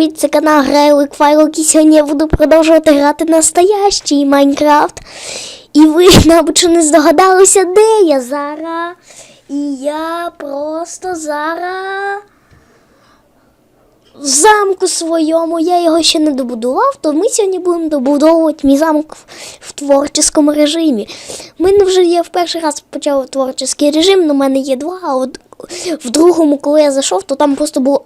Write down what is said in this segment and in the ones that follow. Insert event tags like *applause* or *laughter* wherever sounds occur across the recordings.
привіт! Це канал Грайлик Файлик і сьогодні я буду продовжувати грати настоящий Майнкрафт. І ви, *laughs* мабуть, що не здогадалися, де я зараз. І я просто зараз в замку своєму. Я його ще не добудував, то ми сьогодні будемо добудовувати мій замок в, творчому режимі. Мене вже є в перший раз почав творчий режим, але в мене є два, а от в другому, коли я зайшов, то там просто було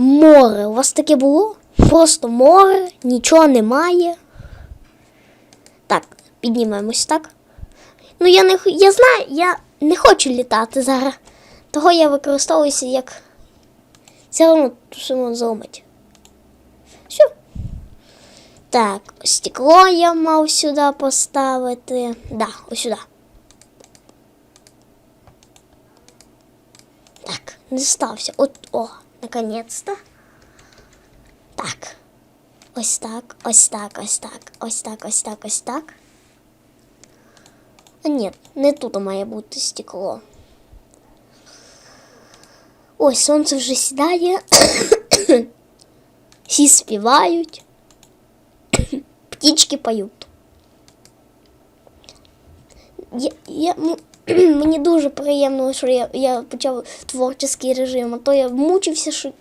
море. У вас таке було? Просто море, нічого немає. Так, піднімемось, так? Ну, я не я знаю, я не хочу літати зараз. Того я використовуюся як. Все одно тусимо зломить. Все. Так, стекло я мав сюди поставити. Да, ось сюди. Так, не стався. От, о, наконец-то. Так. Ось так, ось так, ось так, ось так, ось так, ось так. А ні, не тут має бути стекло. Ой, сонце вже сідає. *coughs* Всі співають. *coughs* Птічки поють. Я, я, м- *clears throat* мені дуже приємно, що я, я почав творчий режим, а то я мучився, що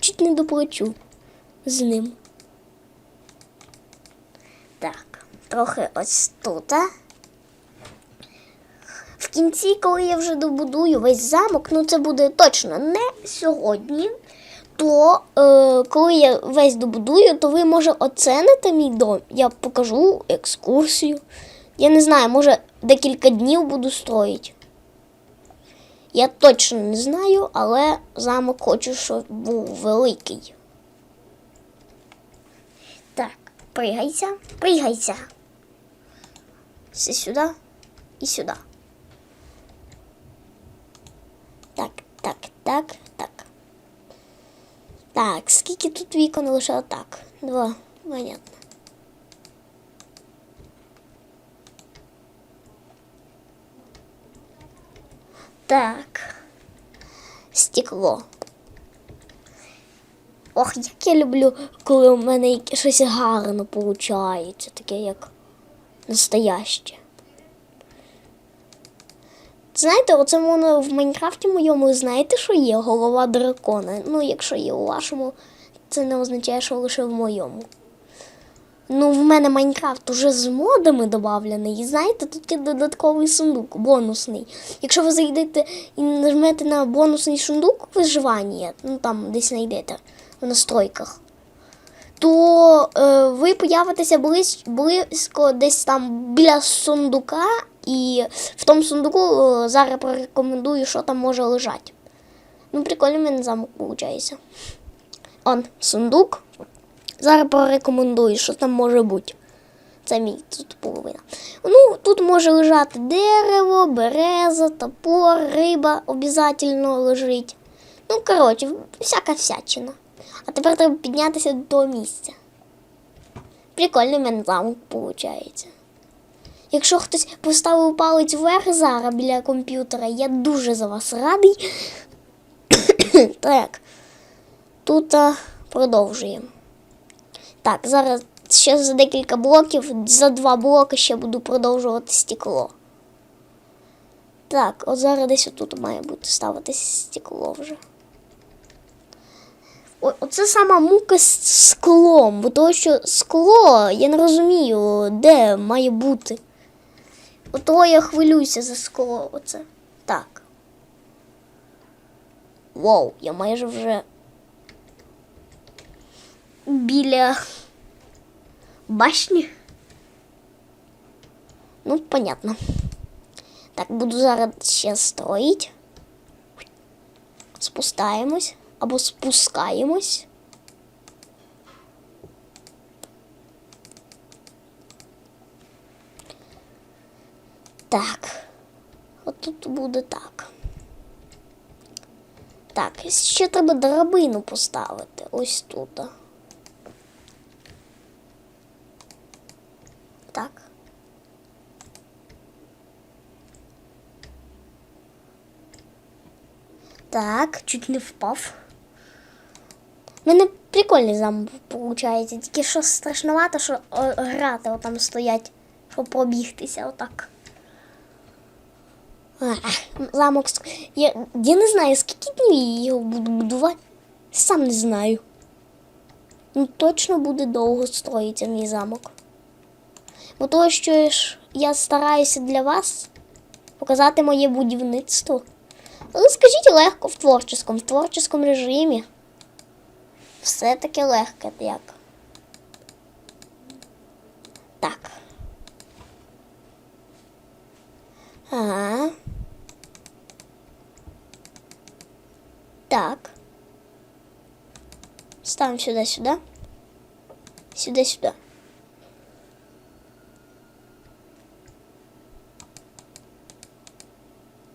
чуть не доплачу з ним. Так, трохи ось тут. а. В кінці, коли я вже добудую весь замок, ну це буде точно не сьогодні. То е, коли я весь добудую, то ви може оцените мій дом. Я покажу екскурсію. Я не знаю, може декілька днів буду строїти. Я точно не знаю, але замок хочу, щоб був великий. Так, пригайся, пригайся. Все сюди і сюди. Так, так, так, так. Так, скільки тут вікон лише отак? Два, понятно. Так. Стекло. Ох, як я люблю, коли у мене щось гарно виходить, таке як настояще. Знаєте, оце воно в Майнкрафті моєму, знаєте, що є голова дракона. Ну, якщо є у вашому, це не означає, що лише в моєму. Ну, в мене Майнкрафт уже з модами додавлений. І знаєте, тут є додатковий сундук, бонусний. Якщо ви зайдете і нажмете на бонусний сундук виживання, ну там десь знайдете в настройках, то е, ви появитеся близь, близько десь там біля сундука, і в тому сундуку е, зараз порекомендую, що там може лежати. Ну, прикольно в мене замок виходить. Он, сундук. Зараз порекомендую, що там може бути. Це мій тут половина. Ну, тут може лежати дерево, береза, топор, риба обов'язково лежить. Ну, коротше, всяка всячина. А тепер треба піднятися до місця. Прикольний мене замок виходить. Якщо хтось поставив палець вверх зараз біля комп'ютера, я дуже за вас радий. *coughs* так, тут продовжуємо. Так, зараз ще за декілька блоків, за два блоки ще буду продовжувати стекло. Так, от зараз десь отут має бути ставитися стекло вже. О, оце сама мука з склом, бо того, що скло, я не розумію, де має бути. Ото я хвилююся за скло. Оце. Так. Вау, я майже вже біля башні. Ну, понятно. Так, буду зараз ще строїть. Спускаємось або спускаємось. Так. От тут буде так. Так, ще треба драбину поставити. Ось тут. Так. Так, чуть не впав. У мене Прикольний замок виходить. Тільки що страшновато, що грати отам стоять, щоб пробігтися отак. Замок. Я, я не знаю, скільки днів його буду будувати. Сам не знаю. Ну, точно буде довго строїться мій замок. Бо того, що я стараюся для вас показати моє будівництво. Але скажіть легко в творческому, в творческому режимі. Все таке легке як. Так. Ага. Так. Ставим сюда, сюда. Сюда, сюда.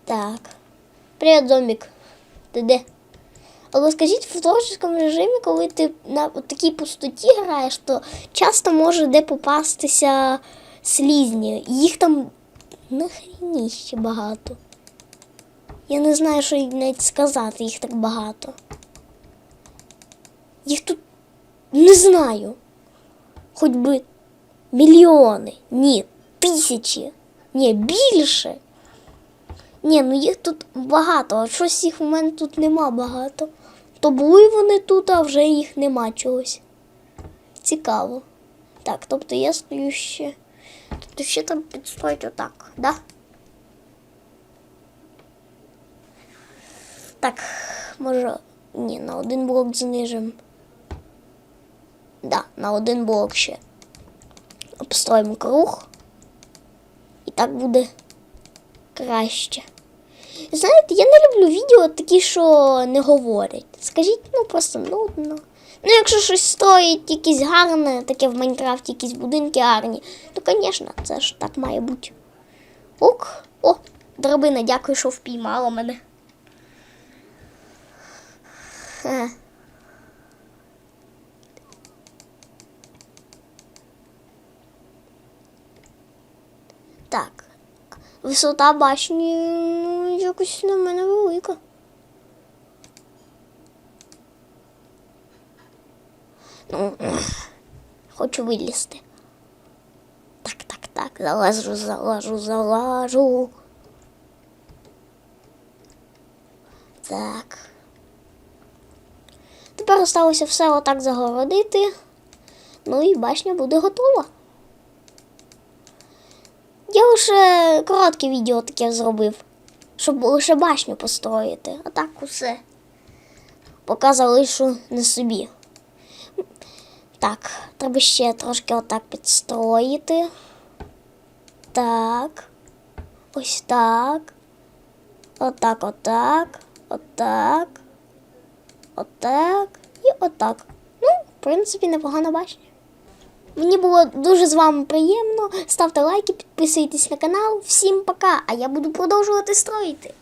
Так. Привет, домик. Ти де? Але скажіть, в творчому режимі, коли ти на такій пустоті граєш, то часто може де попастися слізні. Їх там нахрініще багато. Я не знаю, що навіть сказати, їх так багато. Їх тут не знаю. Хоч би мільйони. Ні, тисячі. Ні, більше. Ні, ну їх тут багато, а щось їх у мене тут нема багато. То були вони тут, а вже їх нема чогось. Цікаво. Так, тобто я стою ще. Тобто ще там підстроїть отак, да? Так, може. Ні, на один блок знижимо. Да, на один блок ще. Обстроїмо круг. І так буде краще. Знаєте, я не люблю відео такі, що не говорять. Скажіть, ну просто нудно. Ну, якщо щось стоїть якесь гарне, таке в Майнкрафті, якісь будинки гарні, то, звісно, це ж так має бути. Ок, о, драбина, дякую, що впіймала мене. Е. Так. Висота башні ну, якось на мене велика. Ну, *clears throat* хочу вилізти. Так, так, так, залажу, залажу, залажу. Так. Тепер осталося все отак загородити. Ну і башня буде готова. Я лише коротке відео таке зробив, щоб лише башню построїти. А так усе. Поки залишу на собі. Так, треба ще трошки отак підстроїти. Так. Ось так. Отак, отак. Отак. Отак. І отак. Ну, в принципі, непогана башня. Мені було дуже з вами приємно. Ставте лайки, підписуйтесь на канал. Всім пока! А я буду продовжувати строїти.